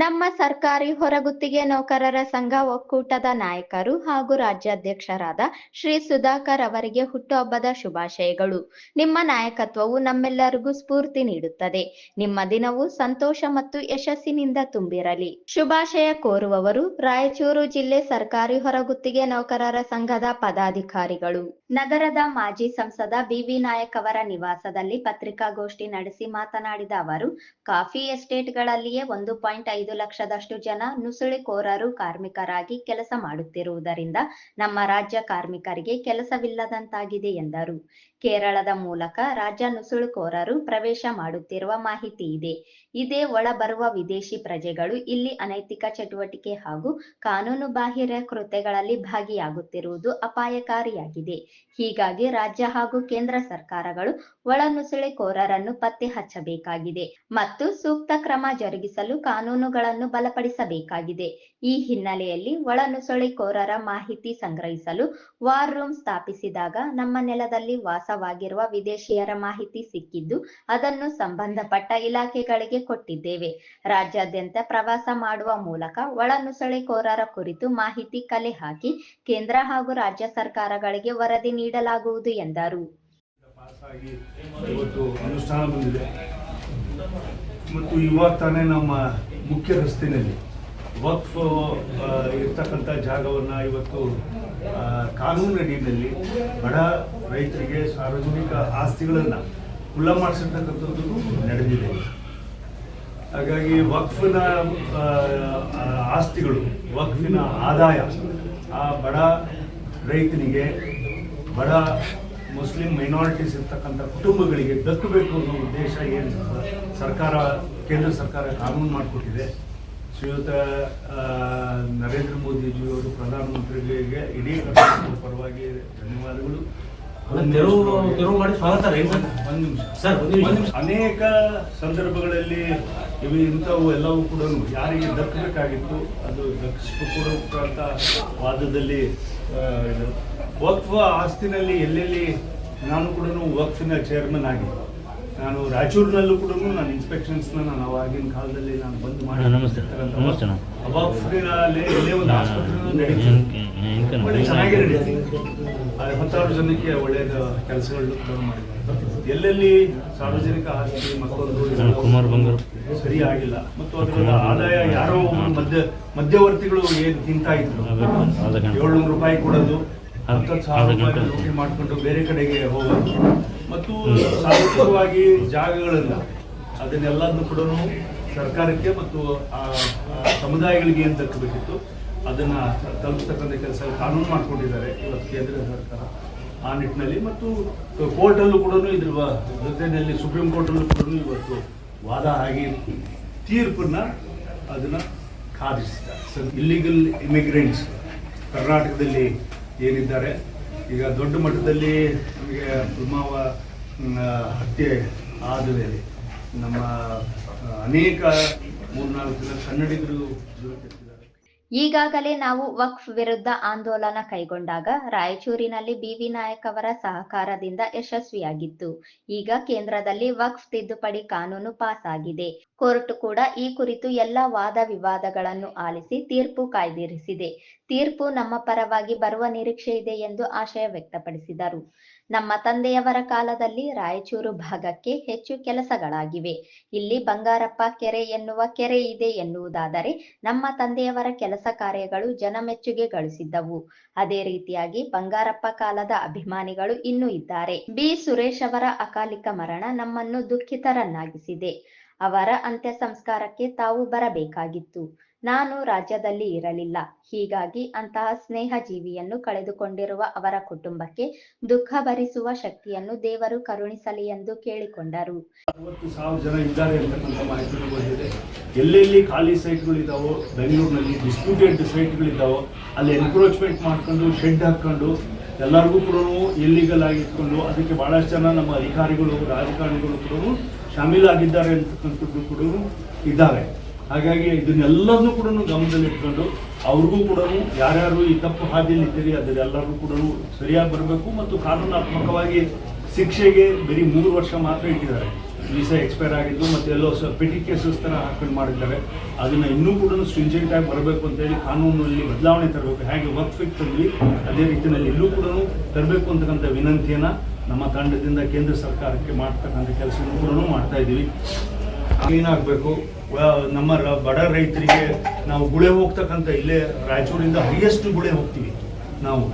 ನಮ್ಮ ಸರ್ಕಾರಿ ಹೊರಗುತ್ತಿಗೆ ನೌಕರರ ಸಂಘ ಒಕ್ಕೂಟದ ನಾಯಕರು ಹಾಗೂ ರಾಜ್ಯಾಧ್ಯಕ್ಷರಾದ ಶ್ರೀ ಸುಧಾಕರ್ ಅವರಿಗೆ ಹುಟ್ಟುಹಬ್ಬದ ಶುಭಾಶಯಗಳು. ನಿಮ್ಮ ನಾಯಕತ್ವವು ನಮ್ಮೆಲ್ಲರಿಗೂ ಸ್ಫೂರ್ತಿ ನೀಡುತ್ತದೆ. ನಿಮ್ಮ ದಿನವು ಸಂತೋಷ ಮತ್ತು ಯಶಸ್ಸಿನಿಂದ ತುಂಬಿರಲಿ. ಶುಭಾಶಯ ಕೋರುವವರು ರಾಯಚೂರು ಜಿಲ್ಲೆ ಸರ್ಕಾರಿ ಹೊರಗುತ್ತಿಗೆ ನೌಕರರ ಸಂಘದ ಪದಾಧಿಕಾರಿಗಳು. ನಗರದ ಮಾಜಿ ಸಂಸದ ಬಿವಿ ನಾಯಕ್ ಅವರ ನಿವಾಸದಲ್ಲಿ ಪತ್ರಿಕಾಗೋಷ್ಠಿ ನಡೆಸಿ ಮಾತನಾಡಿದ ಅವರು, ಕಾಫಿ ಎಸ್ಟೇಟ್ಗಳಲ್ಲಿಯೇ ಒಂದು ಪಾಯಿಂಟ್ ಐದು ಲಕ್ಷದಷ್ಟು ಜನ ನುಸುಳುಕೋರರು ಕಾರ್ಮಿಕರಾಗಿ ಕೆಲಸ ಮಾಡುತ್ತಿರುವುದರಿಂದ ನಮ್ಮ ರಾಜ್ಯ ಕಾರ್ಮಿಕರಿಗೆ ಕೆಲಸವಿಲ್ಲದಂತಾಗಿದೆ ಎಂದರು. ಕೇರಳದ ಮೂಲಕ ರಾಜ್ಯ ನುಸುಳುಕೋರರು ಪ್ರವೇಶ ಮಾಡುತ್ತಿರುವ ಮಾಹಿತಿ ಇದೆ. ಇದೇ ಒಳ ಬರುವ ವಿದೇಶಿ ಪ್ರಜೆಗಳು ಇಲ್ಲಿ ಅನೈತಿಕ ಚಟುವಟಿಕೆ ಹಾಗೂ ಕಾನೂನು ಬಾಹಿರ ಕೃತ್ಯಗಳಲ್ಲಿ ಭಾಗಿಯಾಗುತ್ತಿರುವುದು ಅಪಾಯಕಾರಿಯಾಗಿದೆ. ಹೀಗಾಗಿ ರಾಜ್ಯ ಹಾಗೂ ಕೇಂದ್ರ ಸರ್ಕಾರಗಳು ಒಳ ನುಸುಳುಕೋರರನ್ನು ಪತ್ತೆ ಹಚ್ಚಬೇಕಾಗಿದೆ ಮತ್ತು ಸೂಕ್ತ ಕ್ರಮ ಜರುಗಿಸಲು ಕಾನೂನುಗಳನ್ನು ಬಲಪಡಿಸಬೇಕಾಗಿದೆ. ಈ ಹಿನ್ನೆಲೆಯಲ್ಲಿ ಒಳನುಸುಳಿಕೋರರ ಮಾಹಿತಿ ಸಂಗ್ರಹಿಸಲು ವಾರ್ ರೂಮ್ ಸ್ಥಾಪಿಸಿದಾಗ ನಮ್ಮ ನೆಲದಲ್ಲಿ ವಾಸವಾಗಿರುವ ವಿದೇಶಿಯರ ಮಾಹಿತಿ ಸಿಕ್ಕಿದ್ದು ಅದನ್ನು ಸಂಬಂಧಪಟ್ಟ ಇಲಾಖೆಗಳಿಗೆ ಕೊಟ್ಟಿದ್ದೇವೆ. ರಾಜ್ಯಾದ್ಯಂತ ಪ್ರವಾಸ ಮಾಡುವ ಮೂಲಕ ಒಳನುಸುಳಿಕೋರರ ಕುರಿತು ಮಾಹಿತಿ ಕಲೆ ಹಾಕಿ ಕೇಂದ್ರ ಹಾಗೂ ರಾಜ್ಯ ಸರ್ಕಾರಗಳಿಗೆ ವರದಿ ನೀಡಲಾಗುವುದು ಎಂದರು. ಮತ್ತು ಇವಾಗ ನಮ್ಮ ಮುಖ್ಯ ರಸ್ತೆಯಲ್ಲಿ ವಕ್ಫ್ ಇರ್ತಕ್ಕಂಥ ಜಾಗವನ್ನು ಇವತ್ತು ಕಾನೂನು ಅಡಿಯಲ್ಲಿ ಬಡ ರೈತರಿಗೆ ಸಾರ್ವಜನಿಕ ಆಸ್ತಿಗಳನ್ನು ಖುಲ್ಲ ಮಾಡಿಸಿರ್ತಕ್ಕಂಥದ್ದು ನಡೆದಿದೆ. ಹಾಗಾಗಿ ವಕ್ಫಿನ ಆಸ್ತಿಗಳು, ವಕ್ಫಿನ ಆದಾಯ ಆ ಬಡ ರೈತನಿಗೆ, ಬಡ ಮುಸ್ಲಿಂ ಮೈನಾರಿಟೀಸ್ ಇರ್ತಕ್ಕಂಥ ಕುಟುಂಬಗಳಿಗೆ ದಕ್ಕಬೇಕು ಅನ್ನೋ ಉದ್ದೇಶ ಏನು ಸರ್ಕಾರ, ಕೇಂದ್ರ ಸರ್ಕಾರ ಕಾನೂನು ಮಾಡಿಕೊಟ್ಟಿದೆ. ಶ್ರೀಯುತ ನರೇಂದ್ರ ಮೋದಿಜಿಯವರು ಪ್ರಧಾನಮಂತ್ರಿಗಳಿಗೆ ಇಡೀ ಕರ್ನಾಟಕದ ಪರವಾಗಿ ಧನ್ಯವಾದಗಳು. ಮಾಡಿ ಸ್ವಾಗತ ಒಂದು ನಿಮಿಷ. ಸರ್. ಅನೇಕ ಸಂದರ್ಭಗಳಲ್ಲಿ ಇವು ಇಂಥವು ಎಲ್ಲವೂ ಕೂಡ ಯಾರಿಗೆ ದಕ್ಕಬೇಕಾಗಿತ್ತು ಅದು ದಕ್ಕಿಸಿಕೊಡುವಂಥ ವಾದದಲ್ಲಿ ವಕ್ಫ ಇದು. ವಕ್ಫ್ ಆಸ್ತಿನಲ್ಲಿ ಎಲ್ಲೆಲ್ಲಿ ನಾನು ಕೂಡ ವಕ್ಫಿನ ಚೇರ್ಮನ್ ಆಗಿ. ನಾನು ರಾಯಚೂರಿನಲ್ಲೂ ಕೂಡ ನಾನು ಇನ್ಸ್ಪೆಕ್ಷನ್ಸ್ ನಾನು ಆಗಿನ ಕಾಲದಲ್ಲಿ ನಾನು ಬಂದು ಮಾಡಿ. ಎಲ್ಲೇ ಒಂದು ಆಸ್ಪತ್ರೆ ಚೆನ್ನಾಗಿ ನಡೀತಿ. ಹತ್ತಾರು ಜನಕ್ಕೆ ಒಳ್ಳೆಯ ಕೆಲಸಗಳು ಕೂಡ ಮಾಡಿದ್ದಾರೆ. ಎಲ್ಲೆಲ್ಲಿ ಸಾರ್ವಜನಿಕ ಆಸ್ತಿ ಮತ್ತೊಂದು ಕುಮಾರ್ ಬಂಗಾರ. ಬಂಗಾರು. ಆಗಿಲ್ಲ ಮತ್ತು ಅದರ ಆದಾಯ ಯಾರೋ ಮಧ್ಯ ಮಧ್ಯವರ್ತಿಗಳು ಏನು ತಿಂತಾ ಇದ್ರು ಏಳ್ನೂರು ರೂಪಾಯಿ ಕೊಡೋದು. ಹತ್ತು ಸಾವಿರ ರೂಪಾಯಿ ಲೂಟಿ ಮಾಡಿಕೊಂಡು ಬೇರೆ ಕಡೆಗೆ ಹೋಗೋದು. ಮತ್ತು ಸಾರ್ವಜನಿಕವಾಗಿ ಜಾಗಗಳನ್ನು ಅದನ್ನೆಲ್ಲದನ್ನು ಕೂಡ ಸರ್ಕಾರಕ್ಕೆ ಮತ್ತು ಆ ಸಮುದಾಯಗಳಿಗೆ ಏನು ತಲುಪಬೇಕಿತ್ತು ಅದನ್ನ ತಲುಪಿಸ್ತಕ್ಕಂಥ ಕೆಲಸ ಕಾನೂನು ಮಾಡಿಕೊಂಡಿದ್ದಾರೆ ಇವತ್ತು ಕೇಂದ್ರ ಸರ್ಕಾರ. ಆ ನಿಟ್ಟಿನಲ್ಲಿ ಮತ್ತು ಕೋರ್ಟಲ್ಲೂ ಕೂಡ ಇದ್ರ ಜೊತೆಯಲ್ಲಿ ಸುಪ್ರೀಂ ಕೋರ್ಟಲ್ಲೂ ಕೂಡ ಇವತ್ತು ವಾದ ಆಗಿ ತೀರ್ಪನ್ನ ಅದನ್ನ ಖಾದಿಸಿದ್ದಾರೆ ಇಲ್ಲಿಗಲ್ ಇಮಿಗ್ರೆಂಟ್ಸ್ ಕರ್ನಾಟಕದಲ್ಲಿ ಏನಿದ್ದಾರೆ ಈಗ ದೊಡ್ಡ ಮಟ್ಟದಲ್ಲಿ ನಮಗೆ ಮ್, ಹತ್ಯೆ ಆದ ಮೇಲೆ ನಮ್ಮ ಅನೇಕ ಮೂರ್ನಾಲ್ಕು ಜನ ಕನ್ನಡಿಗರು ಈಗಾಗಲೇ ನಾವು ವಕ್ಫ್ ವಿರುದ್ಧ ಆಂದೋಲನ ಕೈಗೊಂಡಾಗ ರಾಯಚೂರಿನಲ್ಲಿ ಬಿವಿ ನಾಯಕ್ ಅವರ ಸಹಕಾರದಿಂದ ಯಶಸ್ವಿಯಾಗಿತ್ತು. ಈಗ ಕೇಂದ್ರದಲ್ಲಿ ವಕ್ಫ್ ತಿದ್ದುಪಡಿ ಕಾನೂನು ಪಾಸ್ ಆಗಿದೆ ಕೋರ್ಟ್ ಕೂಡ ಈ ಕುರಿತು ಎಲ್ಲ ವಾದ ವಿವಾದಗಳನ್ನು ಆಲಿಸಿ ತೀರ್ಪು ಕಾಯ್ದಿರಿಸಿದೆ. ತೀರ್ಪು ನಮ್ಮ ಪರವಾಗಿ ಬರುವ ನಿರೀಕ್ಷೆ ಇದೆ ಎಂದು ಆಶಯ ವ್ಯಕ್ತಪಡಿಸಿದರು. ನಮ್ಮ ತಂದೆಯವರ ಕಾಲದಲ್ಲಿ ರಾಯಚೂರು ಭಾಗಕ್ಕೆ ಹೆಚ್ಚು ಕೆಲಸಗಳಾಗಿವೆ. ಇಲ್ಲಿ ಬಂಗಾರಪ್ಪ ಕೆರೆ ಎನ್ನುವ ಕೆರೆ ಇದೆ ಎನ್ನುವುದಾದರೆ ನಮ್ಮ ತಂದೆಯವರ ಕೆಲಸ ಕಾರ್ಯಗಳು ಜನಮೆಚ್ಚುಗೆ ಗಳಿಸಿದ್ದವು. ಅದೇ ರೀತಿಯಾಗಿ ಬಂಗಾರಪ್ಪ ಕಾಲದ ಅಭಿಮಾನಿಗಳು ಇನ್ನೂ ಇದ್ದಾರೆ. ಬಿ. ಸುರೇಶ್ ಅವರ ಅಕಾಲಿಕ ಮರಣ ನಮ್ಮನ್ನು ದುಃಖಿತರನ್ನಾಗಿಸಿದೆ. ಅವರ ಅಂತ್ಯ ಸಂಸ್ಕಾರಕ್ಕೆ ತಾವು ಬರಬೇಕಾಗಿತ್ತು. ನಾನು ರಾಜ್ಯದಲ್ಲಿ ಇರಲಿಲ್ಲ. ಹೀಗಾಗಿ ಅಂತಹ ಸ್ನೇಹ ಜೀವಿಯನ್ನು ಕಳೆದುಕೊಂಡಿರುವ ಅವರ ಕುಟುಂಬಕ್ಕೆ ದುಃಖ ಭರಿಸುವ ಶಕ್ತಿಯನ್ನು ದೇವರು ಕರುಣಿಸಲಿ ಎಂದು ಕೇಳಿಕೊಂಡರು. ಎಲ್ಲೆಲ್ಲಿ ಖಾಲಿ ಸೈಟ್ಗಳಿದ್ದಾವೋ, ಬೆಂಗಳೂರಿನಲ್ಲಿ ಡಿಸ್ಪ್ಯೂಟೆಡ್ ಸೈಟ್ಗಳಿದ್ದಾವೋ, ಅಲ್ಲಿ ಎನ್ಕ್ರೋಚ್ಮೆಂಟ್ ಮಾಡ್ಕೊಂಡು ಶೆಡ್ ಹಾಕ್ಕೊಂಡು ಎಲ್ಲರಿಗೂ ಕೂಡ ಇಲ್ಲಿಗಲ್ ಆಗಿ ಇಟ್ಕೊಂಡು, ಅದಕ್ಕೆ ಭಾಳಷ್ಟು ಜನ ನಮ್ಮ ಅಧಿಕಾರಿಗಳು, ರಾಜಕಾರಣಿಗಳು ಕೂಡ ಶಾಮೀಲಾಗಿದ್ದಾರೆ ಅಂತಕ್ಕಂಥದ್ದು ಕೂಡ ಇದ್ದಾರೆ. ಹಾಗಾಗಿ ಇದನ್ನೆಲ್ಲರನ್ನೂ ಕೂಡ ಗಮನದಲ್ಲಿಟ್ಕೊಂಡು ಅವ್ರಿಗೂ ಕೂಡ ಯಾರ್ಯಾರು ಈ ತಪ್ಪು ಹಾದಿಯಲ್ಲಿ ಇದ್ದೀರಿ ಅದರೆಲ್ಲರಿಗೂ ಕೂಡ ಸರಿಯಾಗಿ ಬರಬೇಕು ಮತ್ತು ಕಾನೂನಾತ್ಮಕವಾಗಿ ಶಿಕ್ಷೆಗೆ ಬರೀ ಮೂರು ವರ್ಷ ಮಾತ್ರ ಇಟ್ಟಿದ್ದಾರೆ. ವೀಸಾ ಎಕ್ಸ್ಪೈರ್ ಆಗಿದ್ದು ಮತ್ತು ಎಲ್ಲೋ ಪಿಟಿ ಕೇಸಸ್ ಥರ ಹಾಕೊಂಡು ಮಾಡಿದ್ದಾರೆ. ಅದನ್ನು ಇನ್ನೂ ಕೂಡ ಸ್ಟ್ರಿಂಜೆಂಟ್ ಆಗಿ ಬರಬೇಕು ಅಂತೇಳಿ ಕಾನೂನಲ್ಲಿ ಬದಲಾವಣೆ ತರಬೇಕು. ಹೇಗೆ ವರ್ಕ್ ಫಿಟ್ ತಂದ್ವಿ, ಅದೇ ರೀತಿಯಲ್ಲಿ ಇಲ್ಲೂ ಕೂಡ ತರಬೇಕು ಅಂತಕ್ಕಂಥ ವಿನಂತಿಯನ್ನು ನಮ್ಮ ತಂಡದಿಂದ ಕೇಂದ್ರ ಸರ್ಕಾರಕ್ಕೆ ಮಾಡ್ತಕ್ಕಂಥ ಕೆಲಸವನ್ನು ಕೂಡ ಮಾಡ್ತಾ ಇದ್ದೀವಿ. ಏನಾಗಬೇಕು ನಮ್ಮ ಬಡ ರೈತರಿಗೆ ನಾವು ಗುಳೆ ಹೋಗ್ತಕ್ಕಂಥ ಇಲ್ಲೇ ರಾಯಚೂರಿಂದ ಹೈಯೆಸ್ಟ್ ಗುಳೆ ಹೋಗ್ತೀವಿ ನಾವು.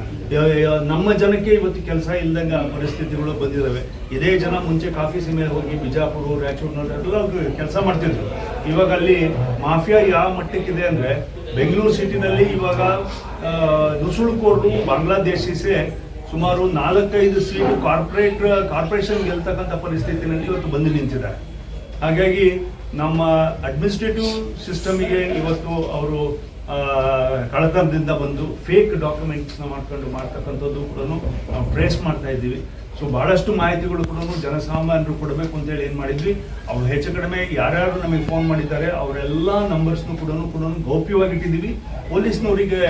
ನಮ್ಮ ಜನಕ್ಕೆ ಇವತ್ತು ಕೆಲಸ ಇಲ್ಲದಂಗ ಪರಿಸ್ಥಿತಿಗಳು ಬಂದಿದ್ದಾವೆ ಇದೇ ಜನ ಮುಂಚೆ ಕಾಫಿ ಸೀಮೆ ಹೋಗಿ ಬಿಜಾಪುರ ರಾಯಚೂರಿನಲ್ಲೆಲ್ಲ ಕೆಲಸ ಮಾಡ್ತಿದ್ರು. ಇವಾಗ ಅಲ್ಲಿ ಮಾಫಿಯಾ ಯಾವ ಮಟ್ಟಕ್ಕಿದೆ ಅಂದ್ರೆ ಬೆಂಗಳೂರು ಸಿಟಿನಲ್ಲಿ ಇವಾಗ ನುಸುಳುಕೋರು ಬಾಂಗ್ಲಾದೇಶಿಸೇ ಸುಮಾರು ನಾಲ್ಕೈದು ಸೀಟು ಕಾರ್ಪೊರೇಟ್, ಕಾರ್ಪೊರೇಷನ್ ಗೆಲ್ತಕ್ಕಂಥ ಪರಿಸ್ಥಿತಿನಲ್ಲಿ ಇವತ್ತು ಬಂದು ನಿಂತಿದ್ದಾರೆ. ಹಾಗಾಗಿ ನಮ್ಮ ಅಡ್ಮಿನಿಸ್ಟ್ರೇಟಿವ್ ಸಿಸ್ಟಮಿಗೆ ಇವತ್ತು ಅವರು ಕಳತನದಿಂದ ಬಂದು ಫೇಕ್ ಡಾಕ್ಯುಮೆಂಟ್ಸ್ನ ಮಾಡ್ಕೊಂಡು ಮಾಡ್ತಕ್ಕಂಥದ್ದು ಕೂಡ ನಾವು ಟ್ರೇಸ್ ಮಾಡ್ತಾ ಇದ್ದೀವಿ. ಸೊ ಭಾಳಷ್ಟು ಮಾಹಿತಿಗಳು ಕೂಡ ಜನಸಾಮಾನ್ಯರು ಕೊಡಬೇಕು ಅಂತೇಳಿ ಏನು ಮಾಡಿದ್ವಿ. ಅವ್ರು ಹೆಚ್ಚು ಕಡಿಮೆ ಯಾರ್ಯಾರು ನಮಗೆ ಫೋನ್ ಮಾಡಿದ್ದಾರೆ, ಅವರೆಲ್ಲ ನಂಬರ್ಸ್ನು ಕೂಡ ಕೂಡ ಗೌಪ್ಯವಾಗಿ ಇಟ್ಟಿದ್ದೀವಿ. ಪೊಲೀಸ್ನವರಿಗೆ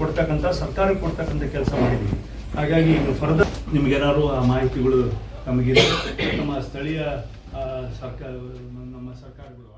ಕೊಡ್ತಕ್ಕಂಥ, ಸರ್ಕಾರಕ್ಕೆ ಕೊಡ್ತಕ್ಕಂಥ ಕೆಲಸ ಮಾಡಿದ್ದೀವಿ. ಹಾಗಾಗಿ ಇನ್ನು ಫರ್ದರ್ ನಿಮಗೇನಾದ್ರು ಆ ಮಾಹಿತಿಗಳು ನಮಗಿದೆ ನಮ್ಮ ಸ್ಥಳೀಯ ನಮ್ಮ ಸರ್ಕಾರಗಳು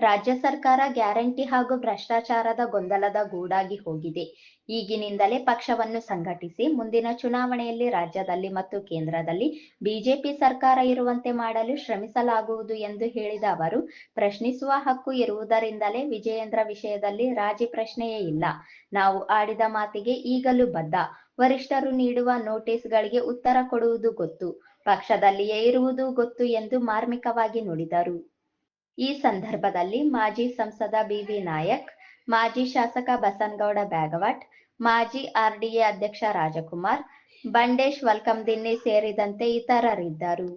ರಾಜ್ಯ ಸರ್ಕಾರ ಗ್ಯಾರಂಟಿ ಹಾಗೂ ಭ್ರಷ್ಟಾಚಾರದ ಗೊಂದಲದ ಗೂಡಾಗಿ ಹೋಗಿದೆ. ಈಗಿನಿಂದಲೇ ಪಕ್ಷವನ್ನು ಸಂಘಟಿಸಿ ಮುಂದಿನ ಚುನಾವಣೆಯಲ್ಲಿ ರಾಜ್ಯದಲ್ಲಿ ಮತ್ತು ಕೇಂದ್ರದಲ್ಲಿ ಬಿಜೆಪಿ ಸರ್ಕಾರ ಇರುವಂತೆ ಮಾಡಲು ಶ್ರಮಿಸಲಾಗುವುದು ಎಂದು ಹೇಳಿದ ಅವರು, ಪ್ರಶ್ನಿಸುವ ಹಕ್ಕು ಇರುವುದರಿಂದಲೇ ವಿಜಯೇಂದ್ರ ವಿಷಯದಲ್ಲಿ ರಾಜಿ ಪ್ರಶ್ನೆಯೇ ಇಲ್ಲ. ನಾವು ಆಡಿದ ಮಾತಿಗೆ ಈಗಲೂ ಬದ್ಧ. ವರಿಷ್ಠರು ನೀಡುವ ನೋಟಿಸ್ಗಳಿಗೆ ಉತ್ತರ ಕೊಡುವುದು ಗೊತ್ತು. ಪಕ್ಷದಲ್ಲಿಯೇ ಇರುವುದು ಗೊತ್ತು ಎಂದು ಮಾರ್ಮಿಕವಾಗಿ ನುಡಿದರು. ಈ ಸಂದರ್ಭದಲ್ಲಿ ಮಾಜಿ ಸಂಸದ ಬಿವಿ ನಾಯಕ್, ಮಾಜಿ ಶಾಸಕ ಬಸನಗೌಡ ಬ್ಯಾಗವಟ್, ಮಾಜಿ ಆರ್ಡಿಎ ಅಧ್ಯಕ್ಷ ರಾಜಕುಮಾರ್, ಬಂಡೇಶ್ ವಲ್ಕಂ ದಿನ್ನಿ ಸೇರಿದಂತೆ ಇತರರಿದ್ದರು.